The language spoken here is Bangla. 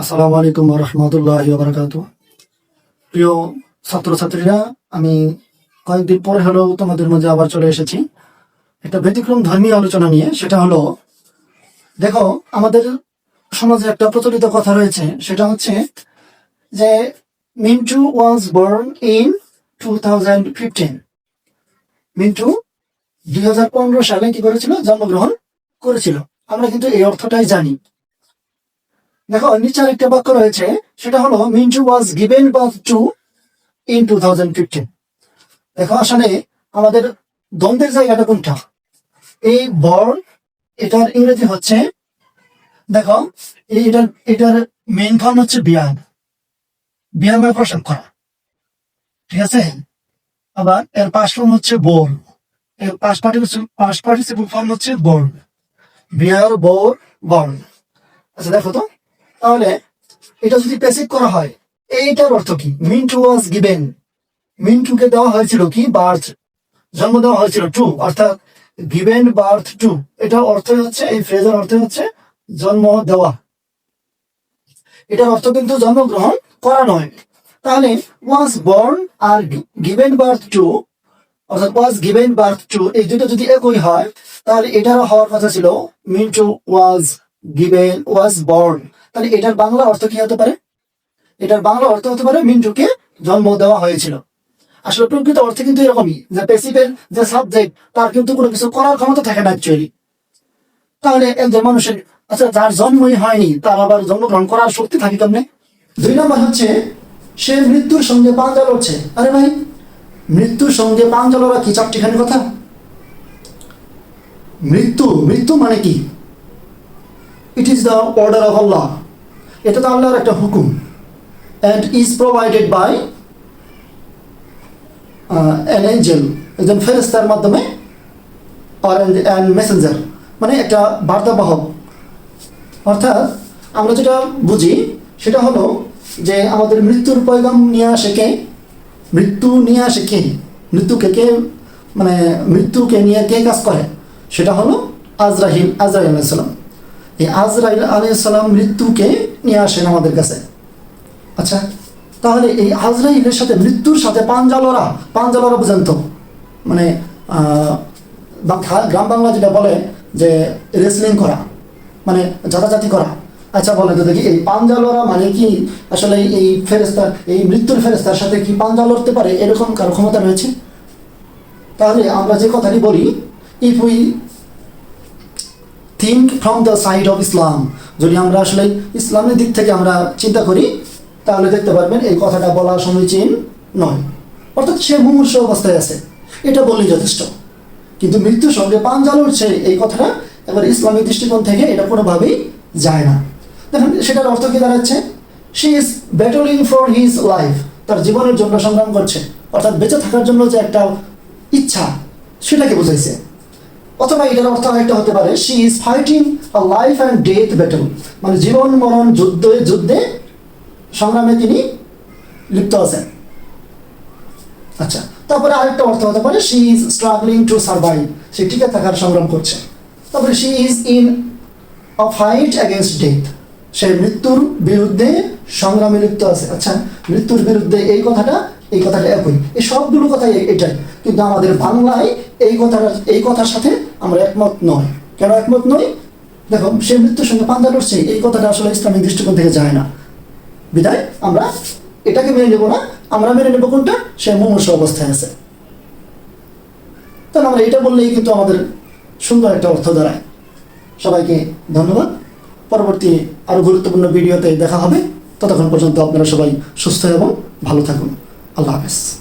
আসসালামু আলাইকুম রহমতুল্লাহ বারকাত প্রিয় ছাত্রছাত্রীরা, আমি কয়েকদিন পরে হলেও তোমাদের মধ্যে আবার চলে এসেছি। একটা ব্যতিক্রম ধর্মীয় আলোচনা নিয়ে, সেটা হলো, দেখো, আমাদের সমাজে একটা প্রচলিত কথা রয়েছে, সেটা হচ্ছে যে, Mintu was born in two thousand fifteen. Mintu দুই হাজার পনেরো সালে কি করেছিল? জন্মগ্রহণ করেছিল। আমরা কিন্তু এই অর্থটাই জানি। দেখো, নিচে একটা বাক্য রয়েছে, সেটা হলো, Mintu was given birth to in two thousand fifteen দেখো, আসলে আমাদের দ্বন্দ্বের জায়গাটা কোনটা? এই বর্ন এটার ইংরেজি হচ্ছে, দেখো এটার এটার মেইন ফর্ম হচ্ছে বিয়ান বিয়ান মানে প্রশ্ন করা। ঠিক আছে? আবার এর পাশ ফর্ম হচ্ছে বোর এর পাশ পার্টিসিপল ফর্ম হচ্ছে বোর বিয়ার বোর বর্ন আচ্ছা দেখো তো। তাহলে এটা যদি প্যাসিভ করা হয়, এইটার অর্থ কি? মিন্টু ওয়াজ গিভেন মিন্টুকে দেওয়া হয়েছিল কি? বার্থ জন্ম দেওয়া হয়েছিল টু অর্থাৎ গিভেন বার্থ টু এটা অর্থ হচ্ছে, এই ফ্রেজের অর্থ হচ্ছে জন্ম দেওয়া। এটার অর্থ কিন্তু জন্মগ্রহণ করা নয়। তাহলে ওয়াজ বর্ন আর গিভেন বার্থ টু অর্থাৎ ওয়াজ গিভেন বার্থ টু এই দুটো যদি একই হয়, তাহলে এটারও হওয়ার কথা ছিল Mintu was given was born তাহলে এটার বাংলা অর্থ কি হতে পারে? এটার বাংলা অর্থ হতে পারে মিন্টুকে জন্ম দেওয়া হয়েছিল। আসলে প্রকৃত অর্থে কিন্তু এরকমই যে পেসিভের যে সাবজেক্ট তার কিন্তু কোনো কিছু করার ক্ষমতা থাকে না অ্যাকচুয়ালি তাহলে একজন মানুষের আচ্ছা যার জন্মই হয়নি, তার আবার জন্মগ্রহণ করার শক্তি থাকে কেমনে? দুই নম্বর হচ্ছে, সে মৃত্যুর সঙ্গে পাঞ্জা লড়ছে। আরে ভাই, মৃত্যুর সঙ্গে পাঞ্জা লড়া কি চারটিখানি কথা? মৃত্যু মৃত্যু মানে কি? Is the order of Allah এটা তো আল্লাহর একটা হুকুম। And is provided by an angel একজন ফেরেস্তার মাধ্যমে অ্যান্ড মেসেঞ্জার মানে একটা বার্তাবাহক। অর্থাৎ আমরা যেটা বুঝি, সেটা হলো যে আমাদের মৃত্যুর পয়গাম নিয়ে আসে কে? মৃত্যু নিয়ে আসে কে? মৃত্যুকে কে মানে মৃত্যুকে নিয়ে কে কাজ করে? সেটা হলো আজরাহিল আজরাহিল আলাইসালাম এই আজরাইল আলাইসালাম মৃত্যুকে নিয়ে আসেন আমাদের কাছে। আচ্ছা তাহলে এই আজরাইলের সাথে মৃত্যুর সাথে পাঞ্জালরা পাঞ্জালরা পর্যন্ত মানে গ্রাম বাংলা যেটা বলে যে রেসলিং করা মানে জাতাজাতি করা। আচ্ছা বলে তো দেখি, এই পাঞ্জালরা মানে কি? আসলে এই ফেরেস্তার এই মৃত্যুর ফেরেস্তার সাথে কি পাঞ্জা লড়তে পারে? এরকম কারও ক্ষমতা রয়েছে? তাহলে আমরা যে কথাটি বলি if we think from the side of Islam যদি আমরা আসলে ইসলামের দিক থেকে আমরা চিন্তা করি, তাহলে দেখতে পারবেন এই কথাটা বলা সমীচীন নয়। অর্থাৎ সে মুমূর্ষ অবস্থায় আছে। এটা বললেই যথেষ্ট। কিন্তু মৃত্যুর সঙ্গে পাঞ্জা লড়ছে এই কথাটা এবার ইসলামিক দৃষ্টিকোণ থেকে এটা কোনোভাবেই যায় না। দেখেন, সেটার অর্থ কি দাঁড়াচ্ছে? She is battling for his life তার জীবনের জন্য সংগ্রাম করছে। অর্থাৎ বেঁচে থাকার জন্য যে একটা ইচ্ছা, সেটাকে বোঝাইছে। অথবা এটার অর্থ আরেকটা হতে পারে she is fighting a life and death battle মানে জীবন, মরণ, যুদ্ধে যুদ্ধে সংগ্রামে তিনি লিপ্ত আছেন। আচ্ছা তারপরে আরেকটা অর্থ হতে পারে she is struggling to survive সে টিকে থাকার সংগ্রাম করছে। তারপরে she is in a fight against death সে মৃত্যুর বিরুদ্ধে সংগ্রামে লিপ্ত আছে। আচ্ছা মৃত্যুর বিরুদ্ধে এই কথাটা এই কথাটা একই। এই সবগুলো কথাই এটাই। কিন্তু আমাদের বাংলায় এই কথাটা, এই কথার সাথে আমরা একমত নয় কেন একমত নই? দেখো, সে মৃত্যুর সঙ্গে পাঞ্জা লড়ছে, এই কথাটা আসলে ইসলামিক দৃষ্টিকোণ থেকে যায় না। বিদায়, আমরা এটাকে মেনে নেব না, আমরা মেনে নেব কোনটা? সে মুমূর্ষ অবস্থায় আছে। তাহলে আমরা এটা বললেই কিন্তু আমাদের সুন্দর একটা অর্থ দাঁড়ায়। সবাইকে ধন্যবাদ। পরবর্তী আরও গুরুত্বপূর্ণ ভিডিওতে দেখা হবে। ততক্ষণ পর্যন্ত আপনারা সবাই সুস্থ এবং ভালো থাকুন। আল্লাহ হাফেজ।